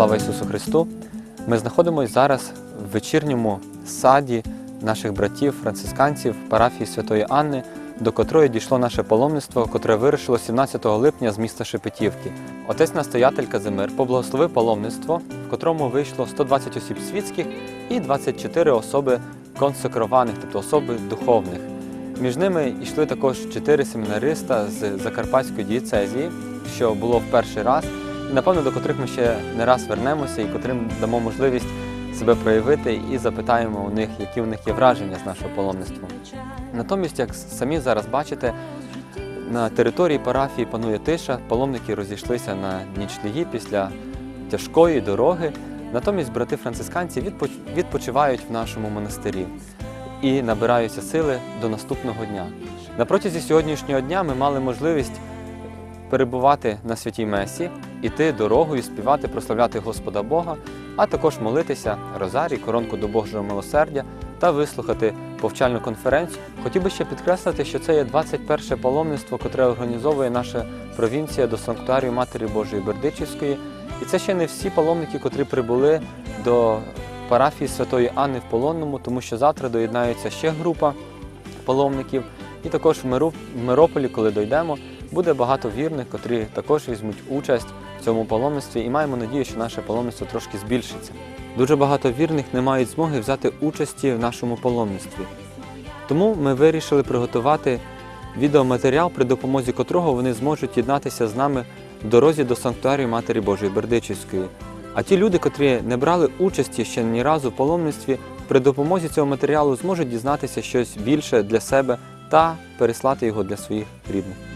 Слава Ісусу Христу! Ми знаходимося зараз в вечірньому саді наших братів, францисканців парафії Святої Анни, до котрої дійшло наше паломництво, котре вирушило 17 липня з міста Шепетівки. Отець настоятель Казимир поблагословив паломництво, в котрому вийшло 120 осіб світських і 24 особи консекрованих, тобто особи духовних. Між ними йшли також чотири семінариста з Закарпатської дієцезії, що було в перший раз, напевно до котрих ми ще не раз вернемося і котрим дамо можливість себе проявити і запитаємо у них, які у них є враження з нашого паломництва. Натомість, як самі зараз бачите, на території парафії панує тиша, паломники розійшлися на нічліги після тяжкої дороги. Натомість брати францисканці відпоч- відпочивають в нашому монастирі і набираються сили до наступного дня. На протязі сьогоднішнього дня ми мали можливість перебувати на святій Месі, іти дорогою, співати, прославляти Господа Бога, а також молитися Розарій, коронку до Божого милосердя та вислухати повчальну конференцію. Хотів би ще підкреслити, що це є 21 паломництво, котре організовує наша провінція до санктуарію Матері Божої Бердичівської. І це ще не всі паломники, котрі прибули до парафії Святої Анни в Полонному, тому що завтра доєднається ще група паломників. І також в Мирополі, коли дойдемо, буде багато вірних, котрі також візьмуть участь в цьому паломництві, і маємо надію, що наше паломництво трошки збільшиться. Дуже багато вірних не мають змоги взяти участі в нашому паломництві. Тому ми вирішили приготувати відеоматеріал, при допомозі котрого вони зможуть єднатися з нами в дорозі до санктуарію Матері Божої Бердичівської. А ті люди, котрі не брали участі ще ні разу в паломництві, при допомозі цього матеріалу зможуть дізнатися щось більше для себе та переслати його для своїх рідних.